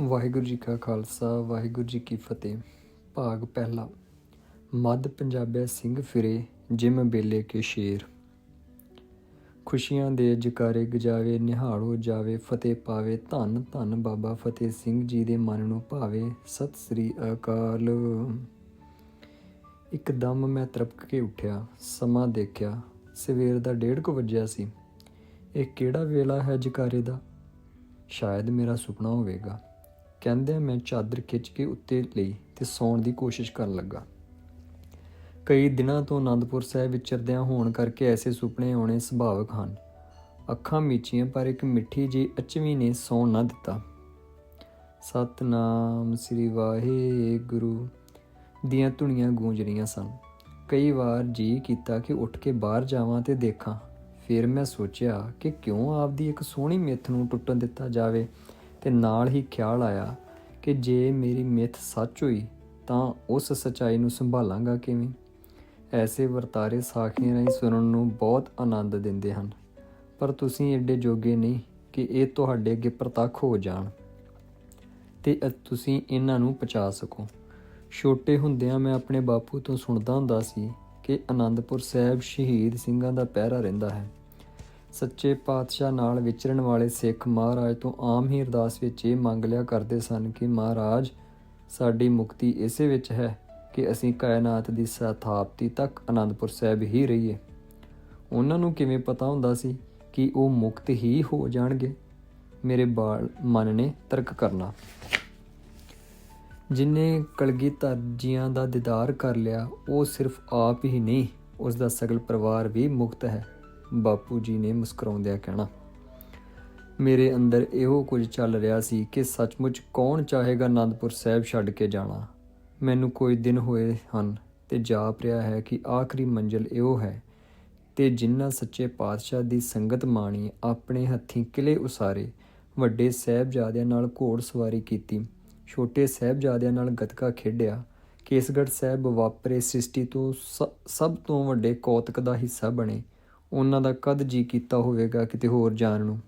ਵਾਹਿਗੁਰੂ ਜੀ ਕਾ ਖਾਲਸਾ, ਵਾਹਿਗੁਰੂ ਜੀ ਕੀ ਫਤਿਹ। ਭਾਗ ਪਹਿਲਾ। ਮੱਧ ਪੰਜਾਬਿਆ ਸਿੰਘ ਫਿਰੇ, ਜਿਮ ਬੇਲੇ ਕੇ ਸ਼ੇਰ। ਖੁਸ਼ੀਆਂ ਦੇ ਜਕਾਰੇ ਗਜਾਵੇ, ਨਿਹਾਲੋ ਜਾਵੇ, ਫਤਿਹ ਪਾਵੇ, ਧੰਨ ਧੰਨ ਬਾਬਾ ਫਤਿਹ ਸਿੰਘ ਜੀ ਦੇ ਮਨ ਨੂੰ ਭਾਵੇ, ਸਤਿ ਸ੍ਰੀ ਅਕਾਲ। ਇੱਕਦਮ ਮੈਂ ਤਰਪਕ ਕੇ ਉੱਠਿਆ, ਸਮਾਂ ਦੇਖਿਆ, ਸਵੇਰ ਦਾ ਡੇਢ ਕੁ ਵੱਜਿਆ ਸੀ। ਇਹ ਕਿਹੜਾ ਵੇਲਾ ਹੈ ਜਕਾਰੇ ਦਾ? ਸ਼ਾਇਦ ਮੇਰਾ ਸੁਪਨਾ ਹੋਵੇਗਾ। ਕਹਿੰਦਿਆਂ ਮੈਂ ਚਾਦਰ ਖਿੱਚ ਕੇ ਉੱਤੇ ਲਈ ਤੇ ਸੌਣ ਦੀ ਕੋਸ਼ਿਸ਼ ਕਰਨ ਲੱਗਾ। ਕਈ ਦਿਨਾਂ ਤੋਂ ਆਨੰਦਪੁਰ ਸਾਹਿਬ ਵਿਚਰਦਿਆਂ ਹੋਣ ਕਰਕੇ ਐਸੇ ਸੁਪਨੇ ਆਉਣੇ ਸੁਭਾਵਿਕ ਹਨ। ਅੱਖਾਂ ਮੀਚੀਆਂ, ਪਰ ਇੱਕ ਮਿੱਠੀ ਜਿਹੀ ਅਚਵੀ ਨੇ ਸੌਣ ਨਾ ਦਿੱਤਾ। ਸਤਨਾਮ ਸ੍ਰੀ ਵਾਹਿਗੁਰੂ ਦੀਆਂ ਧੁਨੀਆਂ ਗੂੰਜ ਰਹੀਆਂ ਸਨ। ਕਈ ਵਾਰ ਜੀ ਕੀਤਾ ਕਿ ਉੱਠ ਕੇ ਬਾਹਰ ਜਾਵਾਂ ਤੇ ਦੇਖਾਂ। ਫਿਰ ਮੈਂ ਸੋਚਿਆ ਕਿ ਕਿਉਂ ਆਪਦੀ ਇੱਕ ਸੋਹਣੀ ਮਿੱਥ ਨੂੰ ਟੁੱਟਣ ਦਿੱਤਾ ਜਾਵੇ ਤੇ ਨਾਲ ਹੀ ਖਿਆਲ ਆਇਆ ਕਿ ਜੇ ਮੇਰੀ ਮਿੱਥ ਸੱਚ ਹੋਈ, ਤਾਂ ਉਸ ਸਚਾਈ ਨੂੰ ਸੰਭਾਲਾਂਗਾ ਕਿਵੇਂ? ਐਸੇ ਵਰਤਾਰੇ ਸਾਖੀਆਂ ਰਾਹੀਂ ਸੁਣਨ ਨੂੰ ਬਹੁਤ ਆਨੰਦ ਦਿੰਦੇ ਹਨ। ਪਰ ਤੁਸੀਂ ਐਡੇ ਜੋਗੇ ਨਹੀਂ ਕਿ ਇਹ ਤੁਹਾਡੇ ਅੱਗੇ ਪ੍ਰਤੱਖ ਹੋ ਜਾਣ। ਤੇ ਤੁਸੀਂ ਇਹਨਾਂ ਨੂੰ ਪਛਾ ਸਕੋ। ਛੋਟੇ ਹੁੰਦਿਆਂ ਮੈਂ ਆਪਣੇ ਬਾਪੂ ਤੋਂ ਸੁਣਦਾ ਹੁੰਦਾ ਸੀ ਕਿ ਆਨੰਦਪੁਰ ਸਾਹਿਬ ਸ਼ਹੀਦ ਸਿੰਘਾਂ ਦਾ ਪਹਿਰਾ ਰਹਿੰਦਾ ਹੈ। ਸੱਚੇ ਪਾਤਸ਼ਾਹ ਨਾਲ ਵਿਚਰਨ ਵਾਲੇ ਸਿੱਖ ਮਹਾਰਾਜ ਤੋਂ ਆਮ ਹੀ ਅਰਦਾਸ ਵਿੱਚ ਇਹ ਮੰਗ ਲਿਆ ਕਰਦੇ ਸਨ ਕਿ ਮਹਾਰਾਜ, ਸਾਡੀ ਮੁਕਤੀ ਇਸੇ ਵਿੱਚ ਹੈ ਕਿ ਅਸੀਂ ਕਾਇਨਾਤ ਦੀ ਸਥਾਪਤੀ ਤੱਕ ਆਨੰਦਪੁਰ ਸਾਹਿਬ ਹੀ ਰਹੀਏ। ਉਹਨਾਂ ਨੂੰ ਕਿਵੇਂ ਪਤਾ ਹੁੰਦਾ ਸੀ ਕਿ ਉਹ ਮੁਕਤ ਹੀ ਹੋ ਜਾਣਗੇ? ਮੇਰੇ ਬਾਲ ਮਨ ਨੇ ਤਰਕ ਕਰਨਾ। ਜਿਨੇ ਕਲਗੀਧਰ ਜੀਆਂ ਦਾ ਦੀਦਾਰ ਕਰ ਲਿਆ, ਉਹ ਸਿਰਫ ਆਪ ਹੀ ਨਹੀਂ ਉਸ ਦਾ ਸਗਲ ਪਰਿਵਾਰ ਵੀ ਮੁਕਤ ਹੈ। ਬਾਪੂ ਜੀ ਨੇ ਮੁਸਕਰਾਉਂਦਿਆਂ ਕਹਿਣਾ, ਮੇਰੇ ਅੰਦਰ ਇਹੋ ਕੁਝ ਚੱਲ ਰਿਹਾ ਸੀ ਕਿ ਸੱਚਮੁੱਚ ਕੌਣ ਚਾਹੇਗਾ ਆਨੰਦਪੁਰ ਸਾਹਿਬ ਛੱਡ ਕੇ ਜਾਣਾ। ਮੈਨੂੰ ਕੋਈ ਦਿਨ ਹੋਏ ਹਨ ਤੇ ਜਾਪ ਰਿਹਾ ਹੈ ਕਿ ਆਖਰੀ ਮੰਜ਼ਿਲ ਇਹੋ ਹੈ ਤੇ ਜਿਨ੍ਹਾਂ ਸੱਚੇ ਪਾਤਸ਼ਾਹ ਦੀ ਸੰਗਤ ਮਾਣੀ ਆਪਣੇ ਹੱਥੀਂ ਕਿਲੇ ਉਸਾਰੇ, ਵੱਡੇ ਸਾਹਿਬਜ਼ਾਦਿਆਂ ਨਾਲ ਘੋੜ ਸਵਾਰੀ ਕੀਤੀ, ਛੋਟੇ ਸਾਹਿਬਜ਼ਾਦਿਆਂ ਨਾਲ ਗੱਤਕਾ ਖੇਡਿਆ, ਕੇਸਗੜ੍ਹ ਸਾਹਿਬ ਵਾਪਰੇ ਸ੍ਰਿਸ਼ਟੀ ਤੋਂ ਸਭ ਤੋਂ ਵੱਡੇ ਕੌਤਕ ਦਾ ਹਿੱਸਾ ਬਣੇ ਉਹਨਾਂ ਦਾ ਕਦ ਜੀ ਕੀਤਾ ਹੋਵੇਗਾ ਕਿਤੇ ਹੋਰ ਜਾਣ ਨੂੰ?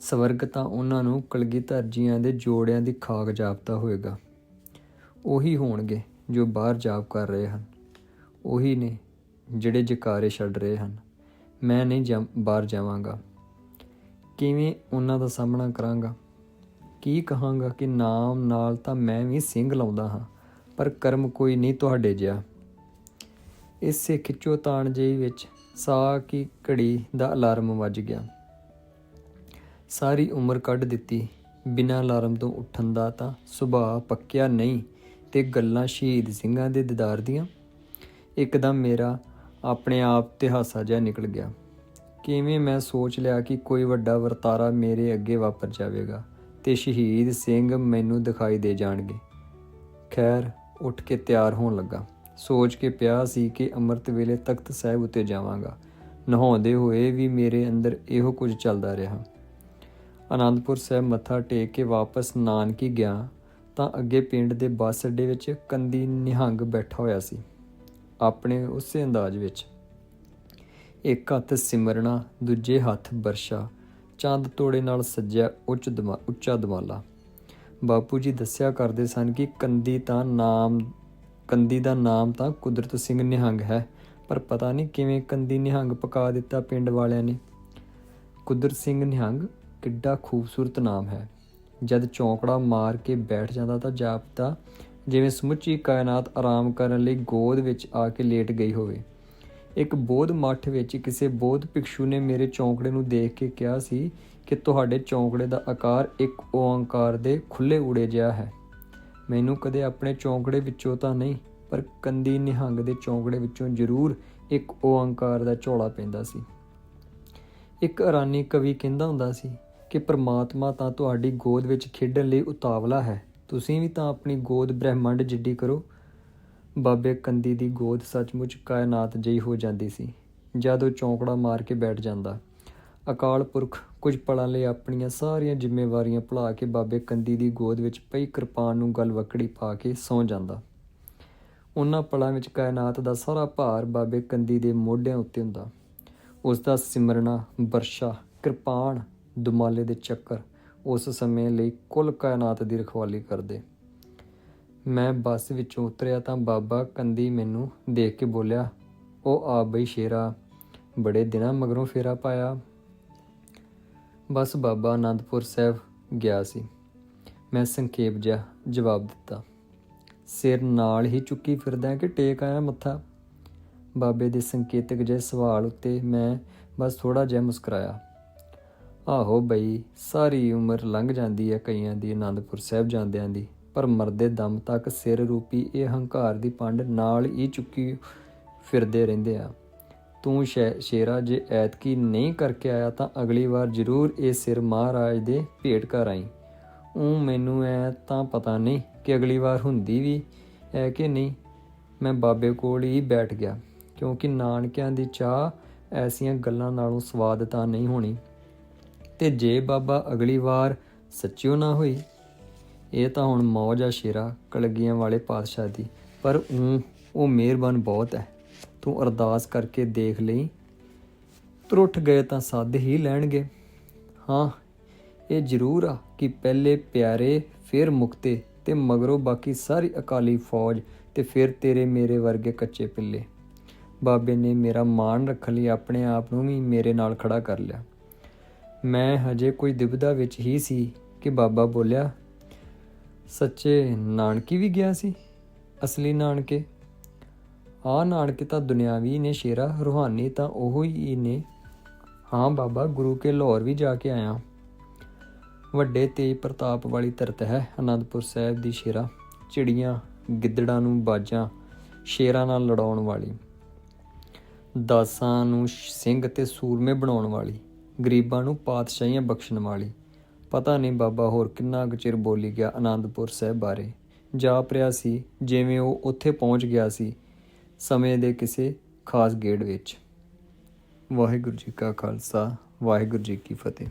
ਸਵਰਗ ਤਾਂ ਉਹਨਾਂ ਨੂੰ ਕਲਗੀਧਰ ਜੀਆਂ ਦੇ ਜੋੜਿਆਂ ਦੀ ਖਾਕ ਜਾਪਦਾ ਹੋਵੇਗਾ। ਉਹੀ ਹੋਣਗੇ ਜੋ ਬਾਹਰ ਜਾਪ ਕਰ ਰਹੇ ਹਨ। ਉਹੀ ਨੇ ਜਿਹੜੇ ਜਕਾਰੇ ਛੱਡ ਰਹੇ ਹਨ। ਮੈਂ ਨਹੀਂ ਜਾ- ਬਾਹਰ ਜਾਵਾਂਗਾ। ਕਿਵੇਂ ਉਹਨਾਂ ਦਾ ਸਾਹਮਣਾ ਕਰਾਂਗਾ? ਕੀ ਕਹਾਂਗਾ ਕਿ ਨਾਮ ਨਾਲ ਤਾਂ ਮੈਂ ਵੀ ਸਿੰਘ ਲਾਉਂਦਾ ਹਾਂ, ਪਰ ਕਰਮ ਕੋਈ ਨਹੀਂ ਤੁਹਾਡੇ ਜਿਹਾ। ਇਸੇ ਖਿੱਚੋ ਤਾਣ ਜਿਹੀ ਵਿੱਚ ਸਾਹ ਕੀ ਘੜੀ ਦਾ ਅਲਾਰਮ ਵੱਜ ਗਿਆ। ਸਾਰੀ ਉਮਰ ਕੱਢ ਦਿੱਤੀ। ਬਿਨਾਂ ਅਲਾਰਮ ਤੋਂ ਉੱਠਣ ਦਾ ਤਾਂ ਸੁਭਾਅ ਪੱਕਿਆ ਨਹੀਂ ਤੇ ਗੱਲਾਂ ਸ਼ਹੀਦ ਸਿੰਘਾਂ ਦੇ ਦੀਦਾਰ ਦੀਆਂ। ਇੱਕਦਮ ਮੇਰਾ ਆਪਣੇ ਆਪ ਤੇ ਹਾਸਾ ਜਿਹਾ ਨਿਕਲ ਗਿਆ। ਕਿਵੇਂ ਮੈਂ ਸੋਚ ਲਿਆ ਕਿ ਕੋਈ ਵੱਡਾ ਵਰਤਾਰਾ ਮੇਰੇ ਅੱਗੇ ਵਾਪਰ ਜਾਵੇਗਾ ਤੇ ਸ਼ਹੀਦ ਸਿੰਘ ਮੈਨੂੰ ਦਿਖਾਈ ਦੇ ਜਾਣਗੇ। ਖੈਰ, ਉੱਠ ਕੇ ਤਿਆਰ ਹੋਣ ਲੱਗਾ। ਸੋਚ ਕੇ ਪਿਆ ਸੀ ਕਿ ਅੰਮ੍ਰਿਤ ਵੇਲੇ ਤਖਤ ਸਾਹਿਬ ਉੱਤੇ ਜਾਵਾਂਗਾ। ਨਹਾਉਂਦੇ ਹੋਏ ਵੀ ਮੇਰੇ ਅੰਦਰ ਇਹੋ ਕੁਝ ਚੱਲਦਾ ਰਿਹਾ। ਆਨੰਦਪੁਰ ਸਾਹਿਬ ਮੱਥਾ ਟੇਕ ਕੇ ਵਾਪਸ ਨਾਨਕੀ ਗਿਆ ਤਾਂ ਅੱਗੇ ਪਿੰਡ ਦੇ ਬੱਸ ਅੱਡੇ ਵਿੱਚ ਕੰਦੀ ਨਿਹੰਗ ਬੈਠਾ ਹੋਇਆ ਸੀ, ਆਪਣੇ ਉਸੇ ਅੰਦਾਜ਼ ਵਿੱਚ। ਇੱਕ ਹੱਥ ਸਿਮਰਨਾ, ਦੂਜੇ ਹੱਥ ਵਰਸ਼ਾ ਚੰਦ ਤੋੜੇ ਨਾਲ ਸੱਜਿਆ ਉੱਚ ਦਮਾ, ਉੱਚਾ ਦਮਾਲਾ। ਬਾਪੂ ਜੀ ਦੱਸਿਆ ਕਰਦੇ ਸਨ ਕਿ ਕੰਦੀ ਤਾਂ ਨਾਮ ਕੰਦੀ ਦਾ ਨਾਮ ਤਾਂ ਕੁਦਰਤ ਸਿੰਘ ਨਿਹੰਗ ਹੈ, ਪਰ ਪਤਾ ਨਹੀਂ ਕਿਵੇਂ ਕੰਦੀ ਨਿਹੰਗ ਪਕਾ ਦਿੱਤਾ ਪਿੰਡ ਵਾਲਿਆਂ ਨੇ। ਕੁਦਰਤ ਸਿੰਘ ਨਿਹੰਗ ਕਿੱਡਾ ਖੂਬਸੂਰਤ ਨਾਮ ਹੈ। ਜਦ ਚੌਂਕੜਾ ਮਾਰ ਕੇ ਬੈਠ ਜਾਂਦਾ ਤਾਂ ਜਾਪਦਾ, ਜਿਵੇਂ ਸਮੁੱਚੀ ਕਾਇਨਾਤ ਆਰਾਮ ਕਰਨ ਲਈ ਗੋਦ ਵਿੱਚ ਆ ਕੇ ਲੇਟ ਗਈ ਹੋਵੇ। ਇੱਕ ਬੋਧ ਮੱਠ ਵਿੱਚ ਕਿਸੇ ਬੋਧ ਭਿਕਸ਼ੂ ਨੇ ਮੇਰੇ ਚੌਂਕੜੇ ਨੂੰ ਦੇਖ ਕੇ ਕਿਹਾ ਸੀ ਕਿ ਤੁਹਾਡੇ ਚੌਂਕੜੇ ਦਾ ਆਕਾਰ ਇੱਕ ਓੰਕਾਰ ਦੇ ਖੁੱਲੇ ਉੜੇ ਜਿਹਾ ਹੈ। ਮੈਨੂੰ ਕਦੇ ਆਪਣੇ ਚੌਂਕੜੇ ਵਿੱਚੋਂ ਤਾਂ ਨਹੀਂ, ਪਰ ਕੰਦੀ ਨਿਹੰਗ ਦੇ ਚੌਂਕੜੇ ਵਿੱਚੋਂ ਜ਼ਰੂਰ ਇੱਕ ਓੰਕਾਰ ਦਾ ਝੋਲਾ ਪੈਂਦਾ ਸੀ। ਇੱਕ ਅਰਾਨੀ ਕਵੀ ਕਹਿੰਦਾ ਹੁੰਦਾ ਸੀ ਕਿ ਪ੍ਰਮਾਤਮਾ ਤਾਂ ਤੁਹਾਡੀ ਗੋਦ ਵਿੱਚ ਖੇਡਣ ਲਈ ਉਤਾਵਲਾ ਹੈ। ਤੁਸੀਂ ਵੀ ਤਾਂ ਆਪਣੀ ਗੋਦ ਬ੍ਰਹਿਮੰਡ ਜਿੱਡੀ ਕਰੋ। ਬਾਬੇ ਕੰਦੀ ਦੀ ਗੋਦ ਸੱਚਮੁੱਚ ਕਾਇਨਾਤ ਜਿਹੀ ਹੋ ਜਾਂਦੀ ਸੀ, ਜਦ ਉਹ ਚੌਂਕੜਾ ਮਾਰ ਕੇ ਬੈਠ ਜਾਂਦਾ। ਅਕਾਲ ਪੁਰਖ ਕੁਝ ਪਲਾਂ ਲਈ ਆਪਣੀਆਂ ਸਾਰੀਆਂ ਜ਼ਿੰਮੇਵਾਰੀਆਂ ਭੁਲਾ ਕੇ ਬਾਬੇ ਕੰਦੀ ਦੀ ਗੋਦ ਵਿੱਚ ਪਈ ਕਿਰਪਾਨ ਨੂੰ ਗਲਵਕੜੀ ਪਾ ਕੇ ਸੌਂ ਜਾਂਦਾ। ਉਹਨਾਂ ਪਲਾਂ ਵਿੱਚ ਕਾਇਨਾਤ ਦਾ ਸਾਰਾ ਭਾਰ ਬਾਬੇ ਕੰਦੀ ਦੇ ਮੋਢਿਆਂ ਉੱਤੇ ਹੁੰਦਾ। ਉਸ ਦਾ ਸਿਮਰਨਾ, ਵਰਸ਼ਾ, ਕਿਰਪਾਨ, ਦੁਮਾਲੇ ਦੇ ਚੱਕਰ ਉਸ ਸਮੇਂ ਲਈ ਕੁੱਲ ਕਾਇਨਾਤ ਦੀ ਰਖਵਾਲੀ ਕਰਦੇ। ਮੈਂ ਬੱਸ ਵਿੱਚੋਂ ਉਤਰਿਆ ਤਾਂ ਬਾਬਾ ਕੰਦੀ ਮੈਨੂੰ ਦੇਖ ਕੇ ਬੋਲਿਆ, ਉਹ ਆ ਬਈ ਸ਼ੇਰਾ, ਬੜੇ ਦਿਨਾਂ ਮਗਰੋਂ ਫੇਰਾ ਪਾਇਆ। ਬਸ ਬਾਬਾ ਆਨੰਦਪੁਰ ਸਾਹਿਬ ਗਿਆ ਸੀ। ਮੈਂ ਸੰਖੇਪ ਜਿਹਾ ਜਵਾਬ ਦਿੱਤਾ। ਸਿਰ ਨਾਲ ਹੀ ਚੁੱਕੀ ਫਿਰਦਾ ਕਿ ਟੇਕ ਆਇਆ ਮੱਥਾ। ਬਾਬੇ ਦੇ ਸੰਕੇਤਕ ਜਿਹੇ ਸਵਾਲ ਉੱਤੇ ਮੈਂ ਬਸ ਥੋੜਾ ਜਿਹਾ ਮੁਸਕਰਾਇਆ। ਆਹੋ ਬਈ, ਸਾਰੀ ਉਮਰ ਲੰਘ ਜਾਂਦੀ ਹੈ ਕਈਆਂ ਦੀ ਆਨੰਦਪੁਰ ਸਾਹਿਬ ਜਾਂਦਿਆਂ ਦੀ, ਪਰ ਮਰਦੇ ਦਮ ਤੱਕ ਸਿਰ ਰੂਪੀ ਇਹ ਹੰਕਾਰ ਦੀ ਪੰਡ ਨਾਲ ਹੀ ਚੁੱਕੀ ਫਿਰਦੇ ਰਹਿੰਦੇ ਆ। ਤੂੰ ਸ਼ੈ- ਸ਼ੇਰਾ ਜੇ ਐਤਕੀ ਨਹੀਂ ਕਰਕੇ ਆਇਆ ਤਾਂ ਅਗਲੀ ਵਾਰ ਜ਼ਰੂਰ ਇਹ ਸਿਰ ਮਹਾਰਾਜ ਦੇ ਭੇਟ ਕਰ ਆਈ। ਉਹ ਮੈਨੂੰ ਐ ਤਾਂ ਪਤਾ ਨਹੀਂ ਕਿ ਅਗਲੀ ਵਾਰ ਹੁੰਦੀ ਵੀ ਹੈ ਕਿ ਨਹੀਂ। ਮੈਂ ਬਾਬੇ ਕੋਲ ਹੀ ਬੈਠ ਗਿਆ, ਕਿਉਂਕਿ ਨਾਨਕਿਆਂ ਦੀ ਚਾਹ ਐਸੀਆਂ ਗੱਲਾਂ ਨਾਲੋਂ ਸਵਾਦ ਤਾਂ ਨਹੀਂ ਹੋਣੀ। ਤੇ ਜੇ ਬਾਬਾ ਅਗਲੀ ਵਾਰ ਸੱਚਿਓ ਨਾ ਹੋਈ, ਇਹ ਤਾਂ ਹੁਣ ਮੌਜ ਆ ਸ਼ੇਰਾ, ਕਲਗੀਆਂ ਵਾਲੇ ਪਾਤਸ਼ਾਹ ਦੀ, ਪਰ ਊਂ ਉਹ ਮਿਹਰਬਾਨ ਬਹੁਤ ਹੈ ਤੂੰ ਅਰਦਾਸ ਕਰਕੇ ਦੇਖ ਲਈ। ਤਰੁੱਠ ਗਏ ਤਾਂ ਸੱਦ ਹੀ ਲੈਣਗੇ। ਹਾਂ, ਇਹ ਜ਼ਰੂਰ ਆ ਕਿ ਪਹਿਲੇ ਪਿਆਰੇ, ਫਿਰ ਮੁਕਤੇ ਤੇ ਮਗਰੋਂ ਬਾਕੀ ਸਾਰੀ ਅਕਾਲੀ ਫੌਜ ਤੇ ਫਿਰ ਤੇਰੇ ਮੇਰੇ ਵਰਗੇ ਕੱਚੇ ਪਿੱਲੇ। ਬਾਬੇ ਨੇ ਮੇਰਾ ਮਾਣ ਰੱਖਣ ਲਈ ਆਪਣੇ ਆਪ ਨੂੰ ਵੀ ਮੇਰੇ ਨਾਲ ਖੜਾ ਕਰ ਲਿਆ। ਮੈਂ ਹਜੇ ਕੋਈ ਦੁਬਿਧਾ ਵਿੱਚ ਹੀ ਸੀ ਕਿ ਬਾਬਾ ਬੋਲਿਆ, ਸੱਚੇ ਨਾਨਕੀ ਵੀ ਗਿਆ ਸੀ, ਅਸਲੀ ਨਾਨਕੇ? ਆ ਨਾਨਕੇ ਤਾਂ ਦੁਨਿਆਵੀ ਨੇ ਸ਼ੇਰਾ ਰੂਹਾਨੀ ਤਾਂ ਉਹੋ ਹੀ ਨੇ। ਹਾਂ ਬਾਬਾ, ਗੁਰੂ ਕੇ ਲਾਹੌਰ ਵੀ ਜਾ ਕੇ ਆਇਆ। ਵੱਡੇ ਤੇਜ ਪ੍ਰਤਾਪ ਵਾਲੀ ਧਰਤ ਹੈ ਅਨੰਦਪੁਰ ਸਾਹਿਬ ਦੀ ਸ਼ੇਰਾ। ਚਿੜੀਆਂ, ਗਿੱਦੜਾਂ ਨੂੰ ਬਾਜਾਂ, ਸ਼ੇਰਾਂ ਨਾਲ ਲੜਾਉਣ ਵਾਲੀ। ਦਾਸਾਂ ਨੂੰ ਸਿੰਘ ਤੇ ਸੂਰਮੇ ਬਣਾਉਣ ਵਾਲੀ। ਗਰੀਬਾਂ ਨੂੰ ਪਾਤਸ਼ਾਹੀਆਂ ਬਖਸ਼ਣ ਵਾਲੀ। ਪਤਾ ਨਹੀਂ ਬਾਬਾ ਹੋਰ ਕਿੰਨਾ ਕੁ ਚਿਰ ਬੋਲੀ ਗਿਆ ਆਨੰਦਪੁਰ ਸਾਹਿਬ ਬਾਰੇ। ਜਾਪ ਰਿਹਾ ਸੀ, ਜਿਵੇਂ ਉਹ ਉੱਥੇ ਪਹੁੰਚ ਗਿਆ ਸੀ ਸਮੇਂ ਦੇ ਕਿਸੇ ਖਾਸ ਗੇੜ ਵਿੱਚ। ਵਾਹਿਗੁਰੂ ਜੀ ਕਾ ਖਾਲਸਾ ਵਾਹਿਗੁਰੂ ਜੀ ਕੀ ਫਤਿਹ।